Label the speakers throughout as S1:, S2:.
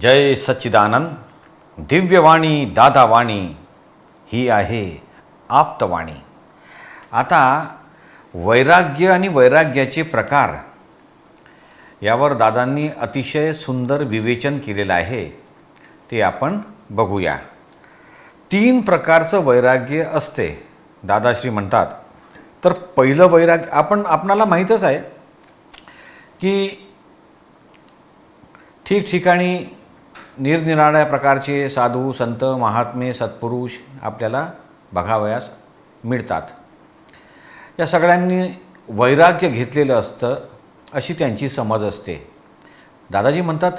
S1: जय सच्चिदानंद दिव्यवाणी दादावाणी ही आहे आप्तवाणी. आता वैराग्य आणि वैराग्याचे प्रकार. यावर दादांनी अतिशय सुंदर विवेचन केलेलं आहे ते आपण बघूया. तीन प्रकारचं वैराग्य असते दादाश्री म्हणतात. तर पहिलं वैराग्य आपण आपणाला माहीतच आहे की ठिकठिकाणी निरनिराळ्या प्रकारचे साधू संत महात्मे सत्पुरुष आपल्याला बघावयास मिळतात. या सगळ्यांनी वैराग्य घेतलेलं असतं अशी त्यांची समज असते. दादाजी म्हणतात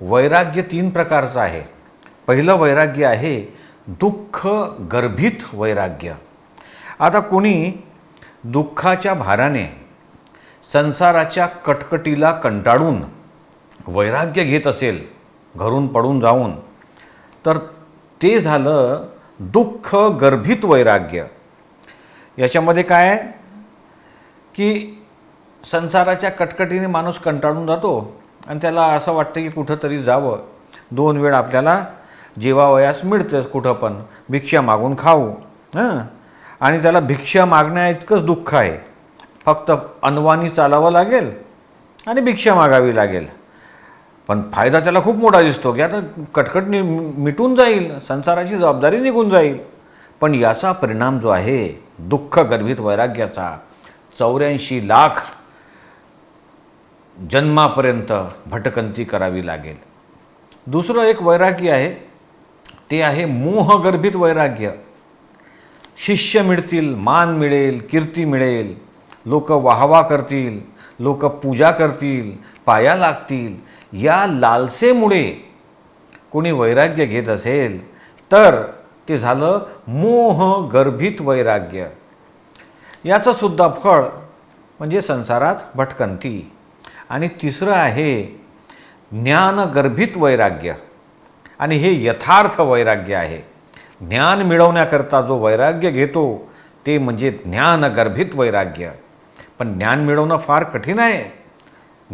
S1: वैराग्य तीन प्रकारचं आहे. पहिलं वैराग्य आहे दुःख गर्भित वैराग्य. आता कोणी दुःखाच्या भाराने संसाराच्या कटकटीला कंटाळून वैराग्य घेत असेल घरून पडून जाऊन. तर ते झालं दुःख गर्भित वैराग्य. याच्यामध्ये काय आहे? की संसाराच्या कटकटीने माणूस कंटाळून जातो आणि त्याला असं वाटतं की कुठंतरी जावं. दोन वेळ आपल्याला जेवावयास मिळतेच कुठं पण. भिक्षा मागून खाऊ. हां? आणि त्याला भिक्षा मागण्या इतकंच दुःख आहे. फक्त अनवानी चालावं लागेल आणि भिक्षा मागावी लागेल. पण फायदा त्याला खूप मोठा दिसतो की आता कटकट नि मिटून जाईल संसाराची जबाबदारी निघून जाईल. पण याचा परिणाम जो आहे दुःख गर्भित वैराग्याचा चौऱ्याऐंशी लाख जन्मापर्यंत भटकंती करावी लागेल. दुसरं एक वैराग्य आहे ते आहे मोहगर्भित वैराग्य. शिष्य मिळतील मान मिळेल कीर्ती मिळेल लोक वाहवा करतील लोक पूजा करतील पाया लागतील. या लालसेमुळे कोणी वैराग्य घेत असेल तर ते झालं मोह गर्भित वैराग्य. याचं सुद्धा फळ म्हणजे संसारात भटकंती. आणि तिसरं आहे ज्ञानगर्भित वैराग्य. आणि हे यथार्थ वैराग्य आहे. ज्ञान मिळवण्याकरता जो वैराग्य घेतो ते म्हणजे ज्ञानगर्भित वैराग्य. पण ज्ञान मिळवणं फार कठीण आहे.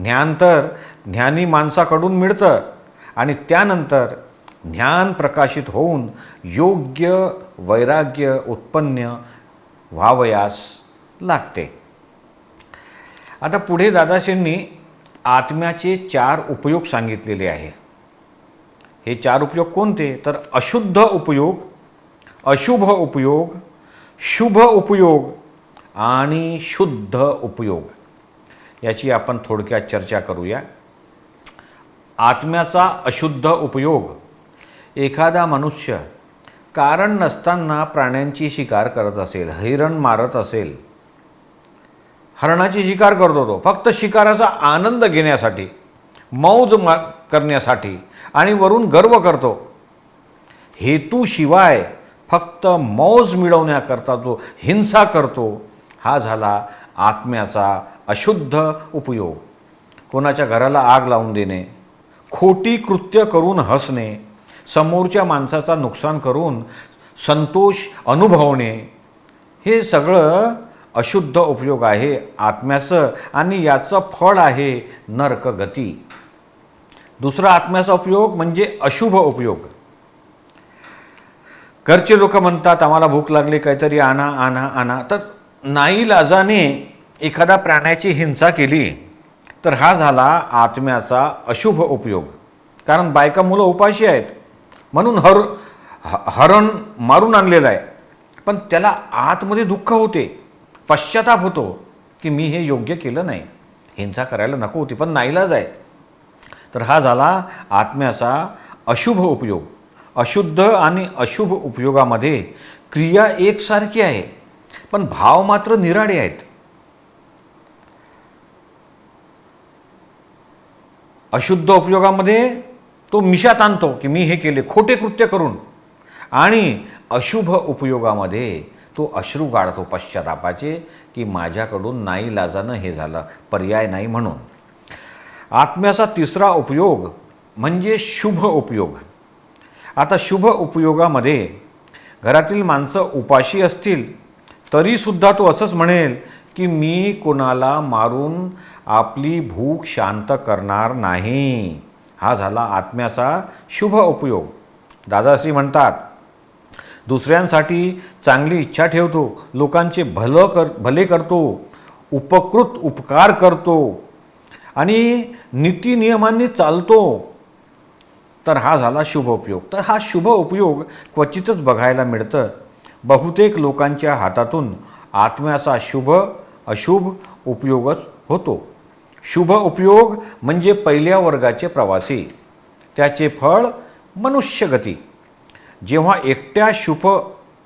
S1: ज्ञान तर ज्ञानी माणसाकडून मिळतं आणि त्यानंतर ज्ञान प्रकाशित होऊन योग्य वैराग्य उत्पन्न व्हावयास लागते. आता पुढे दादाशींनी आत्म्याचे चार उपयोग सांगितलेले आहे. हे चार उपयोग कोणते? तर अशुद्ध उपयोग अशुभ उपयोग शुभ उपयोग आणि शुद्ध उपयोग. याची आपण थोडक्यात चर्चा करूया. आत्म्याचा अशुद्ध उपयोग. एखादा मनुष्य कारण नसताना प्राण्यांची शिकार करत असेल हिरण मारत असेल हरणाची शिकार करतो तो फक्त शिकाराचा आनंद घेण्यासाठी मौज मा करण्यासाठी आणि वरून गर्व करतो. हेतूशिवाय फक्त मौज मिळवण्याकरता जो हिंसा करतो हा झाला आत्म्याचा अशुद्ध उपयोग. कोणाच्या घराला आग लावून देणे खोटी कृत्य करून हसणे समोरच्या माणसाचा नुकसान करून संतोष अनुभवणे हे सगळं अशुद्ध उपयोग आहे आत्म्याचं आणि याचं फळ आहे नरकगती. दुसरा आत्म्याचा उपयोग म्हणजे अशुभ उपयोग. घरचे लोक म्हणतात आम्हाला भूक लागली काहीतरी आणा आणा आणा. तर नाईलाजाने एखादा प्राण्याची हिंसा केली तर हा झाला आत्म्याचा अशुभ उपयोग. कारण बायका मुलं उपाशी आहेत. म्हणून हर ह- हरण मारून आणलेलं आहे. पण त्याला आतमध्ये दुःख होते. पश्चाताप होतो की मी हे योग्य केलं नाही. हिंसा करायला नको होती पण नाईलाज आहे तर हा झाला आत्म्याचा अशुभ उपयोग. अशुद्ध आणि अशुभ उपयोगामध्ये क्रिया एकसारखी आहे. पण भाव मात्र निराळे आहेत. अशुद्ध उपयोगामध्ये तो मिशात आणतो की मी हे केले खोटे कृत्य करून. आणि अशुभ उपयोगामध्ये तो अश्रू गाळतो पश्चातापाचे की माझ्याकडून नाही लाजानं हे झालं पर्याय नाही म्हणून. आत्म्याचा तिसरा उपयोग म्हणजे शुभ उपयोग. आता शुभ उपयोगामध्ये घरातील माणसं उपाशी असतील तरीसुद्धा तो असंच म्हणेल की मी कोणाला मारून आपली भूक शांत करणार नाही. हा झाला आत्म्याचा शुभ उपयोग. दादाशी म्हणतात दुसऱ्यांसाठी चांगली इच्छा ठेवतो लोकांचे भलं कर भले करतो उपकृत उपकार करतो आणि नीतीनियमांनी चालतो. तर हा झाला शुभ उपयोग. तर हा शुभ उपयोग क्वचितच बघायला मिळतं. बहुतेक लोकांच्या हातातून आत्म्याचा शुभ अशुभ उपयोगच होतो. शुभ उपयोग म्हणजे पहिल्या वर्गाचे प्रवासी. त्याचे फळ मनुष्यगती. जेव्हा एकट्या शुभ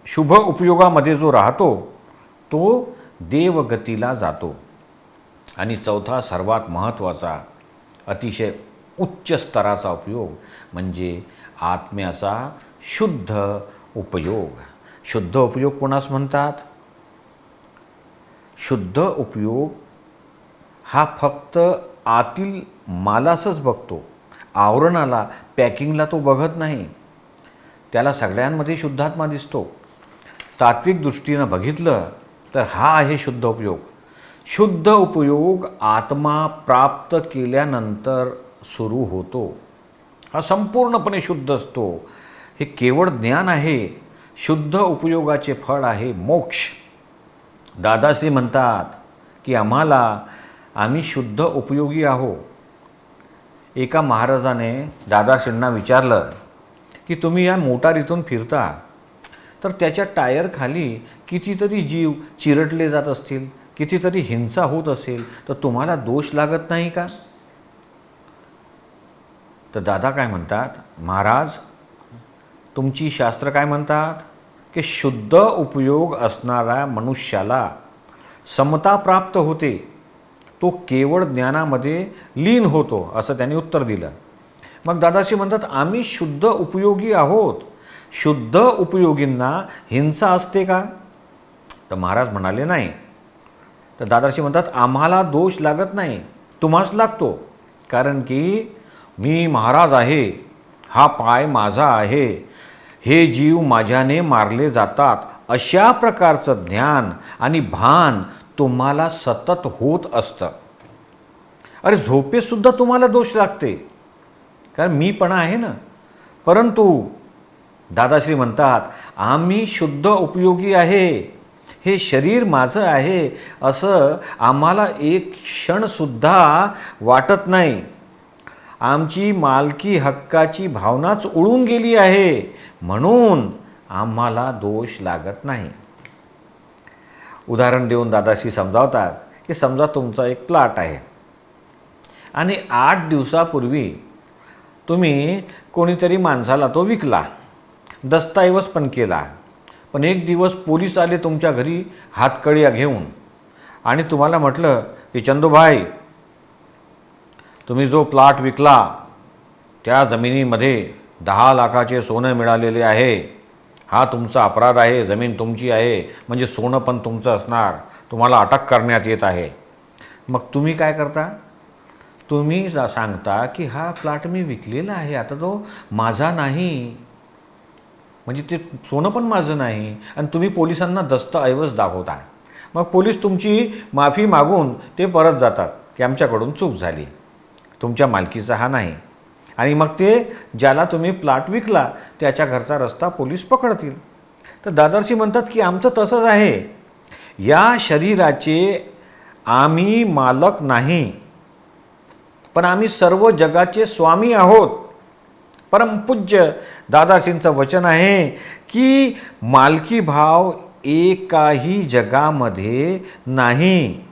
S1: शुभ उपयोगामध्ये जो राहतो तो देवगतीला जातो. आणि चौथा सर्वात महत्त्वाचा अतिशय उच्च स्तराचा उपयोग म्हणजे आत्म्याचा शुद्ध उपयोग. शुद्ध उपयोग कोणास म्हणतात? शुद्ध उपयोग हा फक्त आतील मालासच बघतो. आवरणाला पॅकिंगला तो बघत नाही. त्याला सगळ्यांमध्ये शुद्धात्मा दिसतो. तात्विक दृष्टीनं बघितलं तर हा आहे शुद्ध उपयोग. शुद्ध उपयोग आत्मा प्राप्त केल्यानंतर सुरू होतो. हा संपूर्णपणे शुद्ध असतो. हे केवळ ज्ञान आहे. शुद्ध उपयोगाचे फळ आहे मोक्ष. दादाश्री म्हणतात की आम्हाला आम्ही शुद्ध उपयोगी आहो. एका महाराजाने दादाश्रींना विचारलं की तुम्ही या मोटारीतून फिरता तर त्याच्या टायरखाली कितीतरी जीव चिरटले जात असतील कितीतरी हिंसा होत असेल तर तुम्हाला दोष लागत नाही का? तर दादा काय म्हणतात महाराज तुमची शास्त्र काय म्हणतात? की शुद्ध उपयोग असणाऱ्या मनुष्याला समता प्राप्त होते. तो केवळ ज्ञानामध्ये लीन होतो असं त्यांनी उत्तर दिलं. मग दादाशी म्हणतात आम्ही शुद्ध उपयोगी आहोत. शुद्ध उपयोगींना हिंसा असते का? तर महाराज म्हणाले नाही. तर दादाशी म्हणतात आम्हाला दोष लागत नाही तुम्हाच लागतो. कारण की मी महाराज आहे हा पाय माझा आहे हे जीव माझ्याने मारले जातात. अशा प्रकारचं ज्ञान आणि भान तुम्हाला सतत होत असतं. अरे झोपेतसुद्धा तुम्हाला दोष लागते. कारण मी पण आहे ना. परंतु दादाश्री म्हणतात आम्ही शुद्ध उपयोगी आहे. हे शरीर माझं आहे. असं आम्हाला एक क्षणसुद्धा वाटत नाही. आमची मालकी हक्काची भावनाच उडून गेली आहे. म्हणून आम्हाला दोष लागत नाही. उदाहरण देऊन दादाश्री समजावतात की समजा तुमचा एक प्लॉट आहे. आणि आठ दिवसापूर्वी तुम्ही कोणीतरी माणसाला तो विकला दस्तऐवज पण केला. पण एक दिवस पोलीस आले तुमच्या घरी हातकळी घेऊन आणि तुम्हाला म्हटलं की चंदूभाई तुम्ही जो प्लॉट विकला त्या जमिनीमध्ये दहा लाखाचे सोनं मिळालेले आहे. हा तुमचा अपराध आहे जमीन तुमची आहे म्हणजे सोनं पण तुमचं असणार तुम्हाला अटक करण्यात येत आहे. मग तुम्ही काय करता? तुम्ही सांगता की हा प्लॉट मी विकलेला आहे आता तो माझा नाही. म्हणजे ते सोनं पण माझं नाही आणि तुम्ही पोलिसांना दस्तऐवज दाखवता. मग पोलीस तुमची माफी मागून ते परत जातात की आमच्याकडून चूक झाली. तुमच्या मालकीचा हा नाही. आणि मग ते ज्याला तुम्ही प्लॉट विकला त्याच्या घरचा रस्ता पोलीस पकडतील. तर दादरशी म्हणतात की आमचं तसंच आहे. या शरीराचे आम्ही मालक नाही. पण आम्ही सर्व जगाचे स्वामी आहोत. परमपूज्य दादासींचं वचन आहे की मालकी भाव एकाही जगामध्ये नाही.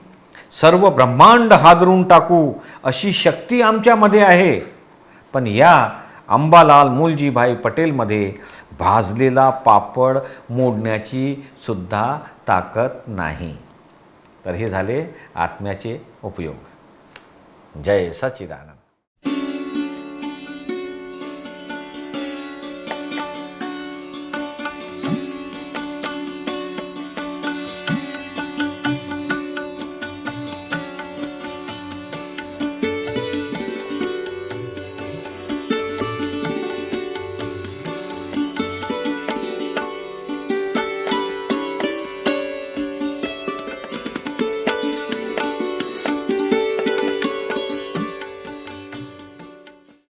S1: सर्व ब्रह्मांड हादरून टाकू अशी शक्ती आमच्यामध्ये आहे. पण या अंबालाल मूलजीभाई पटेलमध्ये भाजलेला पापड मोडण्याची सुद्धा ताकद नाही. तर हे झाले आत्म्याचे उपयोग. जय सच्चिदानंद.